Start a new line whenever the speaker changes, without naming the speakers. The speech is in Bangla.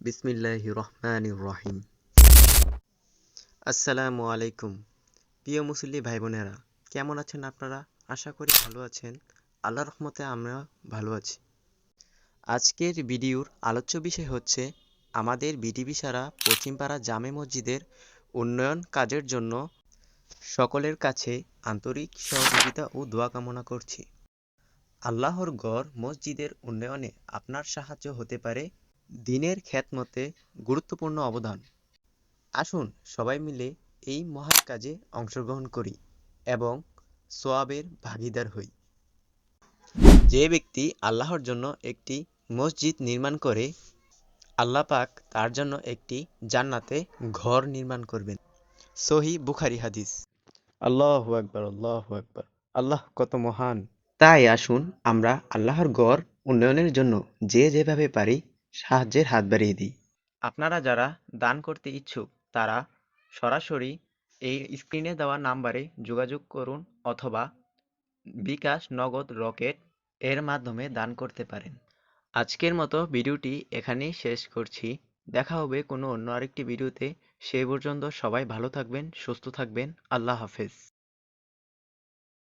বিসমিল্লাহ রহমান রহিম আসসালামু আলাইকুম প্রিয় মুসল্লি ভাই বোনেরা কেমন আছেন আপনারা? আশা করি ভালো আছেন। আল্লাহ রহমতে আমরা ভালো আছি। আজকের ভিডিওর আলোচ্য বিষয় হচ্ছে আমাদের বিডিবি সারা পশ্চিমপাড়া জামে মসজিদের উন্নয়ন কাজের জন্য সকলের কাছে আন্তরিক সহযোগিতা ও দোয়া কামনা করছি। আল্লাহর গড় মসজিদের উন্নয়নে আপনার সাহায্য হতে পারে দিনের খ্যাতমতে গুরুত্বপূর্ণ অবদান। আসুন সবাই মিলে এই মহৎ কাজে অংশগ্রহণ করি এবং সোয়াবের ভাগিদার হই। যে ব্যক্তি আল্লাহর জন্য একটি মসজিদ নির্মাণ করে আল্লাহ পাক তার জন্য একটি জান্নাতে ঘর নির্মাণ করবেন। সহি বুখারি হাদিস। আল্লাহ আকবার আল্লাহ আকবার। আল্লাহ কত মহান। তাই আসুন আমরা আল্লাহর গড় উন্নয়নের জন্য যে যেভাবে পারি সাহায্যের হাত বাড়িয়ে দিই। আপনারা যারা দান করতে ইচ্ছুক, তারা সরাসরি এই স্ক্রিনে দেওয়া নাম্বারে যোগাযোগ করুন অথবা বিকাশ নগদ রকেট এর মাধ্যমে দান করতে পারেন। আজকের মতো ভিডিওটি এখানেই শেষ করছি। দেখা হবে কোনো অন্য আরেকটি ভিডিওতে। সেই পর্যন্ত সবাই ভালো থাকবেন, সুস্থ থাকবেন। আল্লাহ হাফেজ।